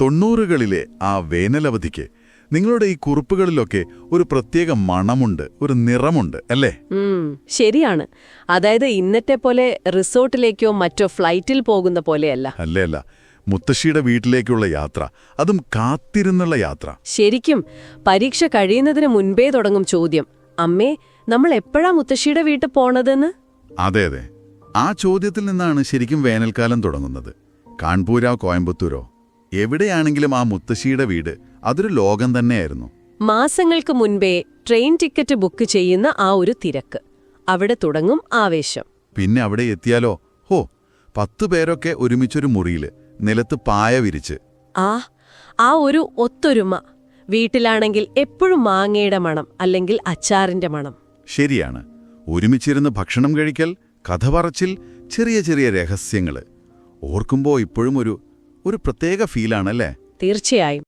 തൊണ്ണൂറുകളിലെ ആ വേനലവധിക്ക് നിങ്ങളുടെ ഈ കുറിപ്പുകളിലൊക്കെ ഒരു പ്രത്യേക മണമുണ്ട് ഒരു നിറമുണ്ട് അല്ലേ? ശരിയാണ്. അതായത് ഇന്നത്തെ പോലെ റിസോർട്ടിലേക്കോ മറ്റോ ഫ്ലൈറ്റിൽ പോകുന്ന പോലെയല്ല. അല്ലേ അല്ല. മുത്തശ്ശിയുടെ വീട്ടിലേക്കുള്ള യാത്ര അതും കാത്തിരുന്നുള്ള യാത്ര. ശരിക്കും പരീക്ഷ കഴിയുന്നതിന് മുൻപേ തുടങ്ങും ചോദ്യം. അമ്മേ നമ്മൾ എപ്പോഴാ മുത്തശ്ശിയുടെ വീട്ടിൽ പോണതെന്ന്? അതെ അതെ. ആ ചോദ്യത്തിൽ നിന്നാണ് ശരിക്കും വേനൽക്കാലം തുടങ്ങുന്നത്. കാൺപൂരോ കോയമ്പത്തൂരോ? എവിടെയാണെങ്കിലും ആ മുത്തശ്ശിയുടെ വീട് അതൊരു ലോകം തന്നെയായിരുന്നു. മാസങ്ങൾക്ക് മുൻപേ ട്രെയിൻ ടിക്കറ്റ് ബുക്ക് ചെയ്യുന്ന ആ ഒരു തിരക്ക്. അവിടെ തുടങ്ങും ആവേശം. പിന്നെ അവിടെ എത്തിയാലോ? ഹോ പത്തു പേരൊക്കെ ഒരുമിച്ചൊരു മുറിയിൽ നിലത്ത് പായ വിരിച്ച്. ആ ആ ഒരു ഒത്തൊരുമ. വീട്ടിലാണെങ്കിൽ എപ്പോഴും മാങ്ങയുടെ മണം അല്ലെങ്കിൽ അച്ചാറിന്റെ മണം. ശരിയാണ്. ഒരുമിച്ചിരുന്ന് ഭക്ഷണം കഴിക്കൽ കഥ പറച്ചിൽ ചെറിയ ചെറിയ രഹസ്യങ്ങൾ. ഓർക്കുമ്പോ ഇപ്പോഴും ഒരു ഒരു പ്രത്യേക ഫീലാണല്ലേ? തീർച്ചയായും.